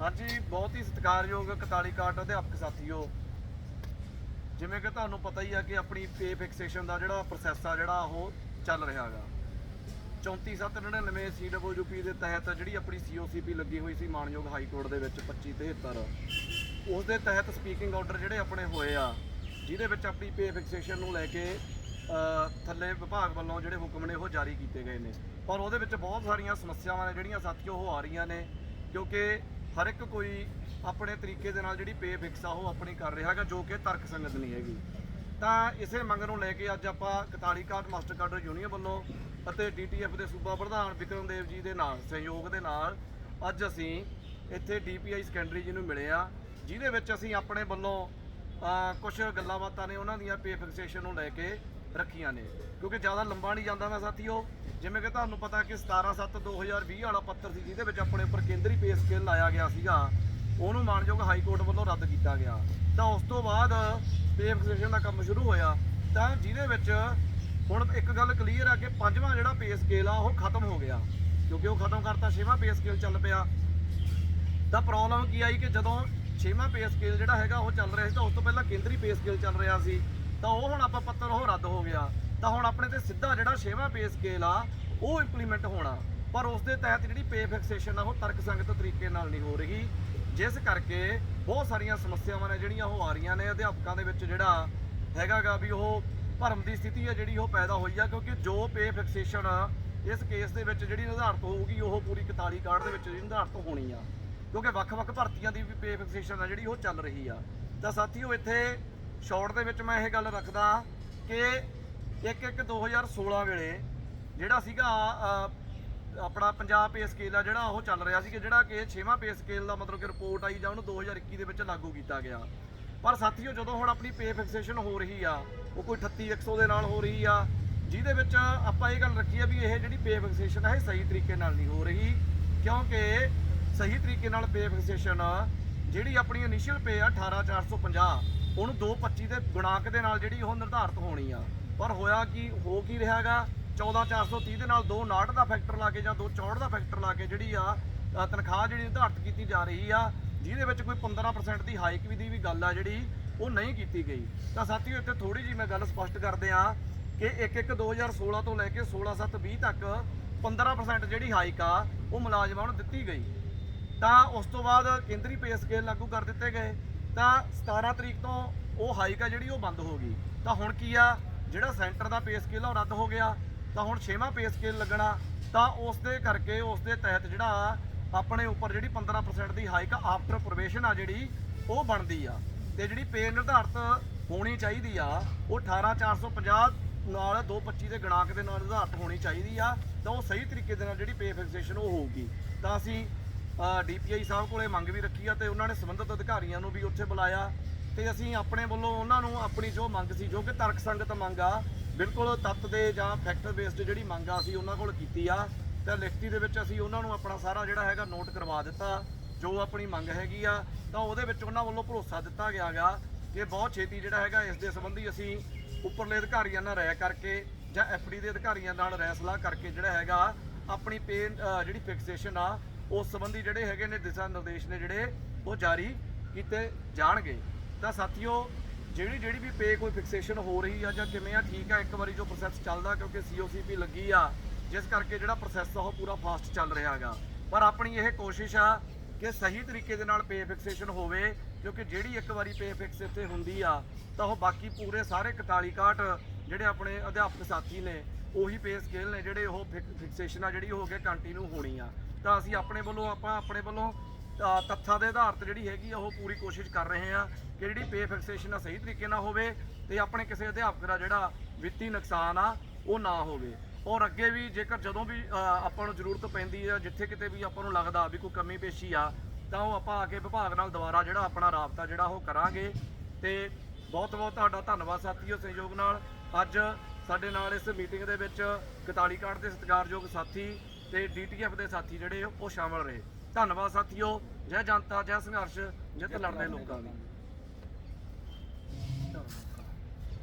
ਹਾਂਜੀ, ਬਹੁਤ ਹੀ ਸਤਿਕਾਰਯੋਗ 41 ਕਾਟ ਅਧਿਆਪਕ ਸਾਥੀਓ। ਜਿਵੇਂ ਕਿ ਤੁਹਾਨੂੰ ਪਤਾ ਹੀ ਆ ਕਿ ਆਪਣੀ ਪੇ ਫਿਕਸੇਸ਼ਨ ਦਾ ਜਿਹੜਾ ਪ੍ਰੋਸੈਸ ਆ, ਜਿਹੜਾ ਉਹ ਚੱਲ ਰਿਹਾ ਹੈਗਾ। 34799 ਸੀਡਬਲਯੂਪੀ ਦੇ ਤਹਿਤ ਜਿਹੜੀ ਆਪਣੀ ਸੀਓਸੀਪੀ ਲੱਗੀ ਹੋਈ ਸੀ ਮਾਨਯੋਗ ਹਾਈ ਕੋਰਟ ਦੇ ਵਿੱਚ 2573 ਉਸ ਦੇ ਤਹਿਤ ਸਪੀਕਿੰਗ ਆਰਡਰ ਜਿਹੜੇ ਆਪਣੇ ਹੋਏ ਆ, ਜਿਹਦੇ ਵਿੱਚ ਆਪਣੀ ਪੇ ਫਿਕਸੇਸ਼ਨ ਨੂੰ ਲੈ ਕੇ ਥੱਲੇ ਵਿਭਾਗ ਵੱਲੋਂ ਜਿਹੜੇ ਹੁਕਮ ਨੇ ਉਹ ਜਾਰੀ ਕੀਤੇ ਗਏ ਨੇ। ਪਰ ਉਹਦੇ ਵਿੱਚ ਬਹੁਤ ਸਾਰੀਆਂ ਸਮੱਸਿਆਵਾਂ ਨੇ ਜਿਹੜੀਆਂ ਸਾਥੀਓ ਉਹ ਆ ਰਹੀਆਂ ਨੇ, ਕਿਉਂਕਿ ਹਰ ਇੱਕ ਕੋਈ ਆਪਣੇ ਤਰੀਕੇ ਦੇ ਨਾਲ ਜਿਹੜੀ ਪੇ ਫਿਕਸ ਆ, ਉਹ ਆਪਣੀ ਕਰ ਰਿਹਾ ਹੈਗਾ, ਜੋ ਕਿ ਤਰਕ ਸੰਗਤ ਨਹੀਂ ਹੈਗੀ। ਤਾਂ ਇਸੇ ਮੰਗ ਨੂੰ ਲੈ ਕੇ ਅੱਜ ਆਪਾਂ 41 ਕਾਰਡ ਮਾਸਟਰ ਕਾਰਡ ਯੂਨੀਅਨ ਵੱਲੋਂ ਅਤੇ ਡੀਟੀਐਫ ਦੇ ਸੂਬਾ ਪ੍ਰਧਾਨ ਵਿਕਰਮ ਦੇਵ ਜੀ ਦੇ ਨਾਲ, ਸਹਿਯੋਗ ਦੇ ਨਾਲ, ਅੱਜ ਅਸੀਂ ਇੱਥੇ ਡੀਪੀਆਈ ਸੈਕੰਡਰੀ ਜੀ ਨੂੰ ਮਿਲੇ ਆ, ਜਿਹਦੇ ਵਿੱਚ ਅਸੀਂ ਆਪਣੇ ਵੱਲੋਂ ਕੁਝ ਗੱਲਾਂ ਬਾਤਾਂ ਨੇ ਉਹਨਾਂ ਦੀਆਂ ਪੇ ਫਿਕਸੇਸ਼ਨ ਨੂੰ ਲੈ ਕੇ ਰੱਖੀਆਂ ਨੇ। ਕਿਉਂਕਿ ਜ਼ਿਆਦਾ ਲੰਬਾ ਨਹੀਂ ਜਾਂਦਾ ਮੈਂ ਸਾਥੀਓ। ਜਿਵੇਂ ਕਿ ਤੁਹਾਨੂੰ ਪਤਾ ਕਿ 17/7/2020 ਵਾਲਾ ਪੱਤਰ ਸੀ, ਜਿਹਦੇ ਵਿੱਚ ਆਪਣੇ ਉੱਪਰ ਕੇਂਦਰੀ ਪੇ ਸਕੇਲ ਲਾਇਆ ਗਿਆ ਸੀਗਾ। ਉਹਨੂੰ ਮਾਨਯੋਗ ਹਾਈ ਕੋਰਟ ਵੱਲੋਂ ਰੱਦ ਕੀਤਾ ਗਿਆ। ਤਾਂ ਉਸ ਤੋਂ ਬਾਅਦ ਪੇ ਫਿਕਸੇਸ਼ਨ ਦਾ ਕੰਮ ਸ਼ੁਰੂ ਹੋਇਆ। ਤਾਂ ਜਿਹਦੇ ਵਿੱਚ ਹੁਣ ਇੱਕ ਗੱਲ ਕਲੀਅਰ ਆ ਕਿ ਪੰਜਵਾਂ ਜਿਹੜਾ ਪੇ ਸਕੇਲ ਆ, ਉਹ ਖਤਮ ਹੋ ਗਿਆ। ਕਿਉਂਕਿ ਉਹ ਖਤਮ ਕਰਤਾ, ਛੇਵਾਂ ਪੇ ਸਕੇਲ ਚੱਲ ਪਿਆ। ਤਾਂ ਪ੍ਰੋਬਲਮ ਕੀ ਆਈ ਕਿ ਜਦੋਂ ਛੇਵਾਂ ਪੇ ਸਕੇਲ ਜਿਹੜਾ ਹੈਗਾ, ਉਹ ਚੱਲ ਰਿਹਾ ਸੀ, ਤਾਂ ਉਸ ਤੋਂ ਪਹਿਲਾਂ ਕੇਂਦਰੀ ਪੇ ਸਕੇਲ ਚੱਲ ਰਿਹਾ ਸੀ। ਤਾਂ ਉਹ ਹੁਣ ਆਪਾਂ ਪੱਤਰ ਉਹ ਰੱਦ ਹੋ ਗਿਆ। ਤਾਂ ਹੁਣ ਆਪਣੇ ਤੇ ਸਿੱਧਾ ਜਿਹੜਾ ਛੇਵਾਂ ਪੇ ਸਕੇਲ ਆ, ਉਹ ਇੰਪਲੀਮੈਂਟ ਹੋਣਾ। ਪਰ ਉਸ ਦੇ ਤਹਿਤ ਜਿਹੜੀ ਪੇ ਫਿਕਸੇਸ਼ਨ ਆ, ਉਹ ਤਰਕਸੰਗਤ ਤਰੀਕੇ ਨਾਲ ਨਹੀਂ ਹੋ ਰਹੀ। ਜਿਸ ਕਰਕੇ ਬਹੁਤ ਸਾਰੀਆਂ ਸਮੱਸਿਆਵਾਂ ਨੇ ਜਿਹੜੀਆਂ ਉਹ ਆ ਰਹੀਆਂ ਨੇ। ਅਧਿਆਪਕਾਂ ਦੇ ਵਿੱਚ ਜਿਹੜਾ ਹੈਗਾਗਾ ਵੀ ਉਹ ਭਰਮ ਦੀ ਸਥਿਤੀ ਆ ਜਿਹੜੀ ਉਹ ਪੈਦਾ ਹੋਈ ਆ, ਕਿਉਂਕਿ ਜੋ ਪੇ ਫਿਕਸੇਸ਼ਨ ਇਸ ਕੇਸ ਦੇ ਵਿੱਚ ਜਿਹੜੀ ਨਿਰਧਾਰਤ ਹੋਊਗੀ, ਉਹ ਪੂਰੀ 41 ਕਾਰਡ ਦੇ ਵਿੱਚ ਨਿਰਧਾਰਤ ਹੋਣੀ ਆ। ਕਿਉਂਕਿ ਵੱਖ-ਵੱਖ ਭਰਤੀਆਂ ਦੀ ਵੀ ਪੇ ਫਿਕਸੇਸ਼ਨ ਆ ਜਿਹੜੀ ਉਹ ਚੱਲ ਰਹੀ ਆ। ਤਾਂ ਸਾਥੀਓ, ਇੱਥੇ ਸ਼ਾਰਟ ਦੇ ਵਿੱਚ ਮੈਂ ਇਹ ਗੱਲ ਰੱਖਦਾ ਕਿ 1-1 2016 ਵੇਲੇ ਜਿਹੜਾ ਸੀਗਾ ਆਪਣਾ ਪੰਜਾਬ ਪੇ ਸਕੇਲ ਆ ਜਿਹੜਾ ਉਹ ਚੱਲ ਰਿਹਾ ਸੀ ਕਿ ਜਿਹੜਾ ਕਿ 6ਵਾਂ ਪੇ ਸਕੇਲ ਦਾ ਮਤਲਬ ਕਿ ਰਿਪੋਰਟ ਆਈ ਜਾਂ ਉਹਨੂੰ 2021 ਦੇ ਵਿੱਚ ਲਾਗੂ ਕੀਤਾ ਗਿਆ। ਪਰ ਸਾਥੀਓ, ਜਦੋਂ ਹੁਣ ਆਪਣੀ ਪੇ ਫਿਕਸੇਸ਼ਨ ਹੋ ਰਹੀ ਆ, ਉਹ ਕੋਈ 38100 ਦੇ ਨਾਲ ਹੋ ਰਹੀ ਆ, ਜਿਹਦੇ ਵਿੱਚ ਆਪਾਂ ਇਹ ਗੱਲ ਰੱਖੀ ਆ ਵੀ ਇਹ ਜਿਹੜੀ ਪੇ ਫਿਕਸੇਸ਼ਨ ਹੈ ਇਹ ਸਹੀ ਤਰੀਕੇ ਨਾਲ ਨਹੀਂ ਹੋ ਰਹੀ, ਕਿਉਂਕਿ ਸਹੀ ਤਰੀਕੇ ਨਾਲ ਪੇ ਫਿਕਸੇਸ਼ਨ ਜਿਹੜੀ ਆਪਣੀ ਇਨੀਸ਼ੀਅਲ ਪੇ ਆ 18450 ਉਹਨੂੰ 225 ਦੇ ਗੁਣਾਕ ਦੇ ਨਾਲ ਜਿਹੜੀ ਉਹ ਨਿਰਧਾਰਤ ਹੋਣੀ ਆ। ਪਰ ਹੋਇਆ ਕੀ, ਹੋ ਕੀ ਰਿਹਾਗਾ 14430 ਦੇ ਨਾਲ 259 ਦਾ ਫੈਕਟਰ ਲਾ ਕੇ ਜਾਂ 264 ਦਾ ਫੈਕਟਰ ਲਾ ਕੇ ਜਿਹੜੀ ਆ ਤਨਖਾਹ ਜਿਹੜੀ ਨਿਰਧਾਰਤ ਕੀਤੀ ਜਾ ਰਹੀ ਆ, ਜਿਹਦੇ ਵਿੱਚ ਕੋਈ 15% ਦੀ ਹਾਈਕ ਵੀ ਦੀ ਵੀ ਗੱਲ ਆ ਜਿਹੜੀ, ਉਹ ਨਹੀਂ ਕੀਤੀ ਗਈ। ਤਾਂ ਸਾਥੀਓ, ਇੱਥੇ ਥੋੜੀ ਜੀ ਮੈਂ ਗੱਲ ਸਪਸ਼ਟ ਕਰਦੇ ਆ ਕਿ 1-1 2016 ਤੋਂ ਲੈ ਕੇ 16/7/20 ਤੱਕ 15% ਜਿਹੜੀ ਹਾਈਕ ਆ, ਉਹ ਮੁਲਾਜ਼ਮਾਂ ਨੂੰ ਦਿੱਤੀ ਗਈ। ਤਾਂ ਉਸ ਤੋਂ ਬਾਅਦ ਕੇਂਦਰੀ ਪੇ ਸਕੇਲ ਲਾਗੂ ਕਰ ਦਿੱਤੇ ਗਏ। ਤਾਂ 17 ਤਰੀਕ ਤੋਂ ਉਹ ਹਾਈਕ ਆ ਜਿਹੜੀ ਉਹ ਬੰਦ ਹੋ ਗਈ। ਤਾਂ ਹੁਣ ਕੀ ਆ? ਜਿਹੜਾ ਸੈਂਟਰ ਦਾ ਪੇ ਸਕੇਲ ਆ ਉਹ ਰੱਦ ਹੋ ਗਿਆ। ਤਾਂ ਹੁਣ 6ਵਾਂ ਪੇ ਸਕੇਲ ਲੱਗਣਾ। ਤਾਂ ਉਸ ਦੇ ਕਰਕੇ ਉਸ ਦੇ ਤਹਿਤ ਜਿਹੜਾ ਆਪਣੇ ਉੱਪਰ ਜਿਹੜੀ 15% ਦੀ ਹਾਈਕ ਆਫਟਰ ਪ੍ਰੋਬੇਸ਼ਨ ਆ ਜਿਹੜੀ, ਉਹ ਬਣਦੀ ਆ। ਤੇ ਜਿਹੜੀ ਪੇ ਨਿਰਧਾਰਤ ਹੋਣੀ ਚਾਹੀਦੀ ਆ, ਉਹ 18450 ਨਾਲ 225 ਦੇ ਗਣਾਂਕ ਦੇ ਨਾਲ ਨਿਰਧਾਰਤ ਹੋਣੀ ਚਾਹੀਦੀ ਆ। ਤਾਂ ਉਹ ਸਹੀ ਤਰੀਕੇ ਦੇ ਨਾਲ ਜਿਹੜੀ ਪੇ ਫਿਕਸੇਸ਼ਨ ਉਹ ਹੋਊਗੀ। ਤਾਂ ਅਸੀਂ ਡੀਪੀਆਈ ਸਾਹਿਬ ਕੋਲੇ ਮੰਗ ਵੀ ਰੱਖੀ ਆ ਤੇ ਉਹਨਾਂ ਨੇ ਸੰਬੰਧਿਤ ਅਧਿਕਾਰੀਆਂ ਨੂੰ ਵੀ ਉੱਥੇ ਬੁਲਾਇਆ ਤੇ ਅਸੀਂ ਆਪਣੇ ਵੱਲੋਂ ਉਹਨਾਂ ਨੂੰ ਆਪਣੀ ਜੋ ਮੰਗ ਸੀ, ਜੋ ਕਿ ਤਰਕ ਸੰਗਤ ਮੰਗ ਆ, ਬਿਲਕੁਲ ਤੱਤ ਦੇ ਜਾਂ ਫੈਕਟਰ ਬੇਸਡ ਜਿਹੜੀ ਮੰਗ ਆ ਅਸੀਂ ਉਹਨਾਂ ਕੋਲ ਕੀਤੀ ਆ ਤੇ ਲਿਖਤੀ ਦੇ ਵਿੱਚ ਅਸੀਂ ਉਹਨਾਂ ਨੂੰ ਆਪਣਾ ਸਾਰਾ ਜਿਹੜਾ ਹੈਗਾ ਨੋਟ ਕਰਵਾ ਦਿੱਤਾ, ਜੋ ਆਪਣੀ ਮੰਗ ਹੈਗੀ ਆ, ਤਾਂ ਉਹਦੇ ਵਿੱਚ ਉਹਨਾਂ ਵੱਲੋਂ ਭਰੋਸਾ ਦਿੱਤਾ ਗਿਆ ਗਾ ਕਿ ਬਹੁਤ ਛੇਤੀ ਜਿਹੜਾ ਹੈਗਾ ਇਸ ਦੇ ਸੰਬੰਧੀ ਅਸੀਂ ਉੱਪਰਲੇ ਅਧਿਕਾਰੀਆਂ ਨਾਲ ਰਾਇ ਕਰਕੇ ਜਾਂ ਐਫਡੀ ਦੇ ਅਧਿਕਾਰੀਆਂ ਨਾਲ ਰਾਇ ਸਲਾਹ ਕਰਕੇ ਜਿਹੜਾ ਹੈਗਾ ਆਪਣੀ ਪੇ ਜਿਹੜੀ ਫਿਕਸੇਸ਼ਨ ਆ ਉਸ ਸੰਬੰਧੀ ਜਿਹੜੇ ਹੈਗੇ ਨੇ ਦਿਸ਼ਾ ਨਿਰਦੇਸ਼ ਨੇ ਜਿਹੜੇ, ਉਹ ਜਾਰੀ ਕੀਤੇ ਜਾਣਗੇ। ਤਾਂ ਸਾਥੀਓ, ਜਿਹੜੀ ਜਿਹੜੀ ਵੀ ਪੇ ਕੋਈ ਫਿਕਸੇਸ਼ਨ ਹੋ ਰਹੀ ਆ ਜਾਂ ਕਿਵੇਂ ਆ, ਠੀਕ ਆ, ਇੱਕ ਵਾਰੀ ਜੋ ਪ੍ਰੋਸੈਸ ਚੱਲਦਾ ਕਿਉਂਕਿ ਸੀਓਸੀਪੀ ਲੱਗੀ ਆ, ਜਿਸ ਕਰਕੇ ਜਿਹੜਾ ਪ੍ਰੋਸੈਸ ਆ ਉਹ ਪੂਰਾ ਫਾਸਟ ਚੱਲ ਰਿਹਾ ਹੈਗਾ। ਪਰ ਆਪਣੀ ਇਹ ਕੋਸ਼ਿਸ਼ ਆ ਕਿ ਸਹੀ ਤਰੀਕੇ ਦੇ ਨਾਲ ਪੇ ਫਿਕਸੇਸ਼ਨ ਹੋਵੇ, ਕਿਉਂਕਿ ਜਿਹੜੀ ਇੱਕ ਵਾਰੀ ਪੇ ਫਿਕਸ ਇੱਥੇ ਹੁੰਦੀ ਆ, ਤਾਂ ਉਹ ਬਾਕੀ ਪੂਰੇ ਸਾਰੇ 41 ਕਾਟ ਜਿਹੜੇ ਆਪਣੇ ਅਧਿਆਪਕ ਸਾਥੀ ਨੇ, ਉਹੀ ਪੇ ਸਕੇਲ ਨੇ ਜਿਹੜੇ ਉਹ ਫਿਕਸੇਸ਼ਨ ਆ ਜਿਹੜੀ ਹੋ ਕੇ ਕੰਟੀਨਿਊ ਹੋਣੀ ਆ। ਤਾਂ ਅਸੀਂ ਆਪਣੇ ਵੱਲੋਂ, ਆਪਾਂ ਆਪਣੇ ਵੱਲੋਂ ਤੱਥਾਂ ਦੇ ਆਧਾਰ ਤੇ ਜਿਹੜੀ ਹੈਗੀ ਆ, ਉਹ ਪੂਰੀ ਕੋਸ਼ਿਸ਼ ਕਰ ਰਹੇ ਆ ਕਿ ਜਿਹੜੀ ਪੇ ਫਿਕਸੇਸ਼ਨ ਆ ਸਹੀ ਤਰੀਕੇ ਨਾਲ ਹੋਵੇ ਤੇ ਆਪਣੇ ਕਿਸੇ ਅਧਿਆਪਕ ਦਾ ਜਿਹੜਾ ਵਿੱਤੀ ਨੁਕਸਾਨ ਆ, ਉਹ ਨਾ ਹੋਵੇ। ਔਰ ਅੱਗੇ ਵੀ ਜੇਕਰ ਜਦੋਂ ਵੀ ਆਪਾਂ ਨੂੰ ਜ਼ਰੂਰਤ ਪੈਂਦੀ ਆ, ਜਿੱਥੇ ਕਿਤੇ ਵੀ ਆਪਾਂ ਨੂੰ ਲੱਗਦਾ ਵੀ ਕੋਈ ਕਮੀ ਪੇਸ਼ੀ ਆ, ਤਾਂ ਉਹ ਆਪਾਂ ਆ ਕੇ ਵਿਭਾਗ ਨਾਲ ਦੁਬਾਰਾ ਜਿਹੜਾ ਆਪਣਾ ਰਾਬਤਾ ਜਿਹੜਾ ਉਹ ਕਰਾਂਗੇ। ਤੇ ਬਹੁਤ ਬਹੁਤ ਤੁਹਾਡਾ ਧੰਨਵਾਦ ਸਾਥੀਓ ਸਹਿਯੋਗ ਨਾਲ। ਅੱਜ ਸਾਡੇ ਨਾਲ ਇਸ ਮੀਟਿੰਗ ਦੇ ਵਿੱਚ 41 ਕਾਰਡ ਦੇ ਸਤਿਕਾਰਯੋਗ ਸਾਥੀ ਤੇ ਡੀਟੀਐਫ ਦੇ ਸਾਥੀ ਜਿਹੜੇ ਉਹ ਸ਼ਾਮਲ ਰਹੇ। ਧੰਨਵਾਦ ਸਾਥੀਓ, ਜੈ ਜਨਤਾ, ਜੈ ਸੰਘਰਸ਼, ਜਿੱਤ ਲੜਦੇ ਲੋਕਾਂ ਦੀ।